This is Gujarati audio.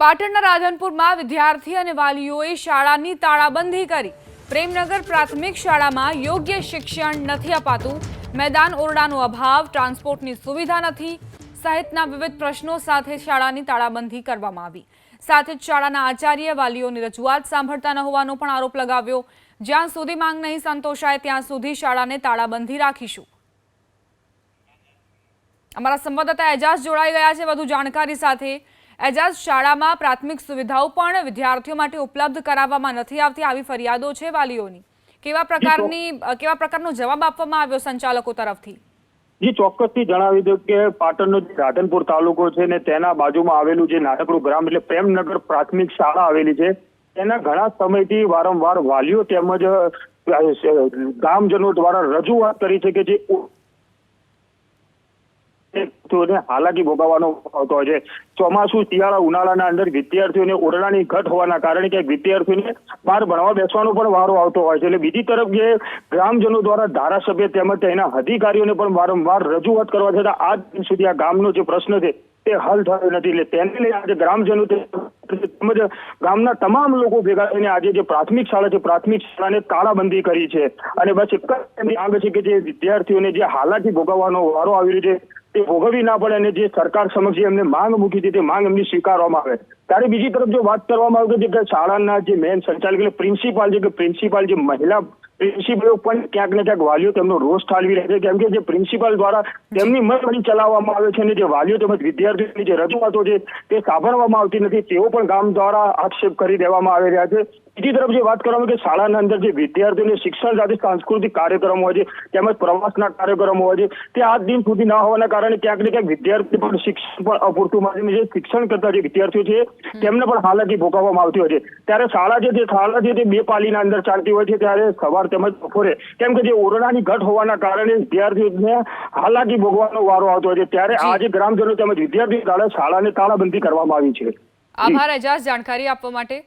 પાટણના રાધનપુરમાં વિદ્યાર્થી અને વાલીઓએ શાળાની તાળાબંધી કરી. પ્રેમનગર પ્રાથમિક શાળામાં યોગ્ય શિક્ષણ નથી અપાતું. મેદાન ઓરડાનો અભાવ, ટ્રાન્સપોર્ટની સુવિધા નથી. સહિતના વિવિધ પ્રશ્નો સાથે શાળાની તાળાબંધી કરવામાં આવી. સાથે જ શાળાના આચાર્ય વાલીઓની રજૂઆત સાંભળતા ન હોવાનો પણ આરોપ લગાવ્યો. જ્યાં સુધી માંગ નહીં સંતોષાય, ત્યાં સુધી શાળાને તાળાબંધી રાખીશું. અમારા સંવાદદાતા એજાઝ જોડાઈ ગયા છે. વધુ જાણકારી સાથે એજાઝ શાળામાં પ્રાથમિક સુવિધાઓ પણ વિદ્યાર્થીઓ માટે ઉપલબ્ધ કરાવવામાં નથી આવતી આવી ફરિયાદો છે વાલીઓની. કેવા પ્રકારની કેવા પ્રકારનો જવાબ આપવામાં આવ્યો સંચાલકો તરફથી? જી ચોક્કસથી જણાવી દઉં કે પાટણનો જે રાધનપુર તાલુકો છે ને તેના બાજુમાં આવેલું જે નાનકડું ગ્રામ એટલે પ્રેમનગર પ્રાથમિક શાળા આવેલી છે તેના ઘણા સમયથી વારંવાર વાલીઓ તેમજ ગામજનો દ્વારા રજૂઆત કરી છે કે જે વિદ્યાર્થીઓને હાલાકી ભોગવવાનો આવતો હોય છે ચોમાસું શિયાળા ઉનાળાના અંદર વિદ્યાર્થીઓને ઓરડાની ઘટ હોવાના કારણે કે વિદ્યાર્થીઓને બહાર ભણવા બેસવાનો પણ વારો આવતો હોય છે. એટલે બીજી તરફ જે ગ્રામજનો દ્વારા ધારાસભ્ય તેમજ તેના અધિકારીઓને પણ વારંવાર રજૂઆત કરવા છતાં આજ સુધી આ ગામનો જે પ્રશ્ન છે તે હલ થયો નથી. એટલે તેને લઈને આજે ગ્રામજનો તેમજ ગામના તમામ લોકો ભેગા થઈને આજે જે પ્રાથમિક શાળા છે, પ્રાથમિક શાળાને તાળાબંધી કરી છે. અને બસ એક જ માંગ છે કે જે વિદ્યાર્થીઓને જે હાલાકી ભોગવવાનો વારો આવી રહ્યો છે તે ભોગવવી ના પડે અને જે સરકાર સમક્ષ એમને માંગ મૂકી હતી તે માંગ એમની સ્વીકારવામાં આવે. ત્યારે બીજી તરફ જો વાત કરવામાં આવે તો જે કે શાળાના જે મેન સંચાલક એટલે પ્રિન્સિપાલ છે કે પ્રિન્સિપાલ જે મહિલા પ્રિન્સિપલો પણ ક્યાંક ને ક્યાંક વાલીઓ તેમનો રોષ ઠાલવી રહ્યા છે. કેમ કે જે પ્રિન્સિપાલ દ્વારા તેમની મનમાની ચલાવવામાં આવે છે અને જે વાલીઓ તેમજ વિદ્યાર્થીઓની જે રજૂઆતો છે તે સાંભળવામાં આવતી નથી, તેઓ પણ ગામ દ્વારા આક્ષેપ કરી દેવામાં આવી રહ્યા છે. બીજી તરફ જે વાત કરવામાં આવે કે શાળાના અંદર જે વિદ્યાર્થીઓને શિક્ષણ સાથે સાંસ્કૃતિક કાર્યક્રમો હોય છે, તેમજ પ્રવાસના કાર્યક્રમો હોય છે, તે આજ દિન સુધી ના હોવાના કારણે ક્યાંક ને ક્યાંક વિદ્યાર્થી પણ શિક્ષણ પણ અપૂરતું મળે છે. જે શિક્ષણ કરતા જે વિદ્યાર્થીઓ છે તેમને પણ હાલાકી ભોગવવામાં આવતી હોય છે. ત્યારે શાળા છે તે શાળા છે તે બે પાલીના અંદર ચાલતી હોય છે ત્યારે સવાર તેમજ બપોરે. કેમ કે જે ઓરડાની ઘટ હોવાના કારણે વિદ્યાર્થીઓને હાલાકી ભોગવાનો વારો આવતો હોય છે. ત્યારે. આજે ગ્રામજનો તેમજ વિદ્યાર્થીઓ દ્વારા શાળાને તાળાબંધી કરવામાં આવી છે. આભાર એજાઝ જાણકારી આપવા માટે.